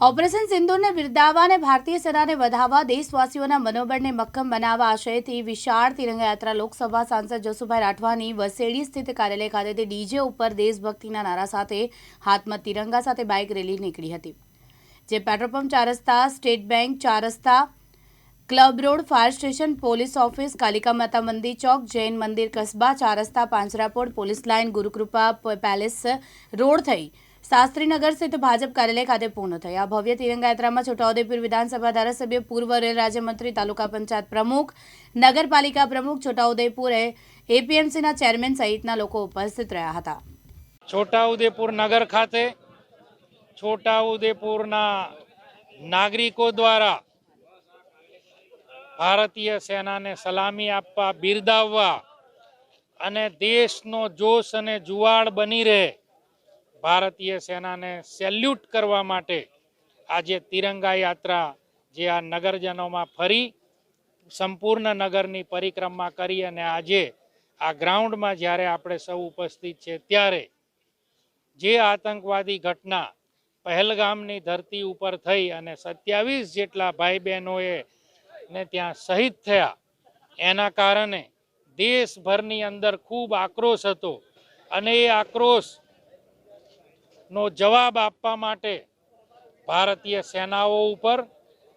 Operation સિંધુને બિરદાવવા ભારતીય સેનાને વધાવવા દેશવાસીઓના મનોબળને મક્કમ બનાવવા આશયથી વિશાળ તિરંગા યાત્રા લોકસભા સાંસદ જસુભાઈ રાઠવાની વસેડી સ્થિત કાર્યાલય ખાતેથી ડીજે ઉપર દેશભક્તિના નારા સાથે હાથમાં તિરંગા સાથે બાઇક રેલી નીકળી હતી, જે પેટ્રોલ પંપ ચાર રસ્તા, સ્ટેટ બેંક ચાર રસ્તા, club road, fire station, police office, Kalika માતા મંદિર ચોક, જૈન મંદિર કસ્બા, ચાર રસ્તા, Panjrapol, police line, Gurukrupa palace road થઈ શાસ્ત્રીનગર સ્થિત ભાજપ કાર્યાલય ખાતે પૂર્ણ થઈ આ ભવ્ય તિરંગા યાત્રામાં છોટાઉદેપુર વિધાનસભા ધારાસભ્ય, પૂર્વ રેલ રાજ્યમંત્રી તાલુકા પંચાયત પ્રમુખ, નગરપાલિકા પ્રમુખ છોટાઉદેપુર એપીએમસીના ચેરમેન સહિતના લોકો ઉપસ્થિત રહ્યા હતા. છોટાઉદેપુર નગર ખાતે છોટાઉદેપુરના નાગરિકો દ્વારા ભારતીય સેનાને સલામી આપવા, બિરદાવવા અને દેશનો જોશ અને જુવાળ બની રહે ભારતીય સેનાને સેલ્યુટ કરવા માટે આજે તિરંગા યાત્રા જે આ નગરજનોમાં ફરી સંપૂર્ણ નગરની પરિક્રમા કરી અને આજે આ ગ્રાઉન્ડમાં જ્યારે આપણે સૌ ઉપસ્થિત છે ત્યારે જે આતંકવાદી ઘટના પહેલગામની ધરતી ઉપર થઈ અને સત્યાવીસ જેટલા ભાઈ બહેનોએ ને ત્યાં શહીદ થયા, એના કારણે દેશભરની અંદર ખૂબ આક્રોશ હતો અને એ આક્રોશ નો જવાબ આપવા માટે ભારતીય સેનાઓ ઉપર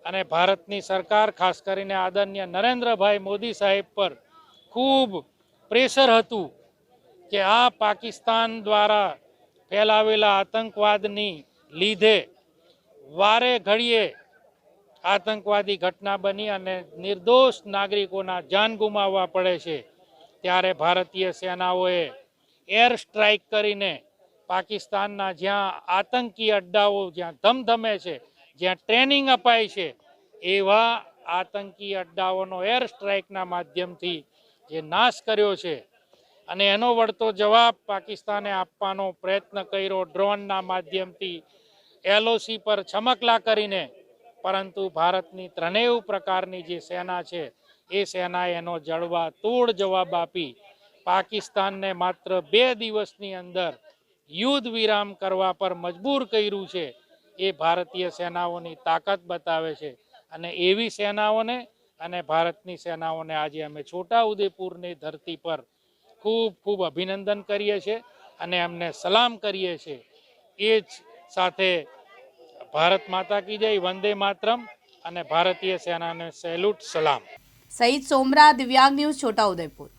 અને ભારતની સરકાર, ખાસ કરીને આદરણીય નરેન્દ્રભાઈ મોદી સાહેબ પર ખૂબ પ્રેશર હતું કે આ પાકિસ્તાન દ્વારા ફેલાવેલા આતંકવાદની લીધે વારે ઘડીએ આતંકવાદી ઘટના બની અને નિર્દોષ નાગરિકોના જાન ગુમાવવા પડે છે. ત્યારે ભારતીય સેનાઓએ એર સ્ટ્રાઇક કરીને પાકિસ્તાનના જ્યાં આતંકી અડ્ડાઓ જ્યાં ધમધમે છે, જ્યાં ટ્રેનિંગ અપાય છે, એવા આતંકી અડ્ડાઓનો એર સ્ટ્રાઇકના માધ્યમથી જે નાશ કર્યો છે. અને એનો વળતો જવાબ પાકિસ્તાને આપવાનો પ્રયત્ન કર્યો ડ્રોનના માધ્યમથી, એલઓસી પર છમકલા કરીને. પરંતુ ભારતની ત્રણેય પ્રકારની જે સેના છે, એ સેનાએ એનો જળવા તોડ જવાબ આપી. પાકિસ્તાનને માત્ર બે દિવસની અંદર યુદ્ધ વિરામ કરવા પર મજબૂર કર્યું છે. એ ભારતીય સેનાઓની તાકાત બતાવે છે. અને એવી સેનાઓને અને ભારતની સેનાઓને આજે અમે છોટા ઉદેપુરની ધરતી પર ખૂબ ખૂબ અભિનંદન કરીએ છીએ અને એમને સલામ કરીએ છીએ. એ જ સાથે ભારત માતા કી જય, વંદે માતરમ અને ભારતીય સેનાને સેલ્યુટ સલામ. સહિત સોમરા દિવ્યાંગ ન્યૂઝ છોટાઉદેપુર.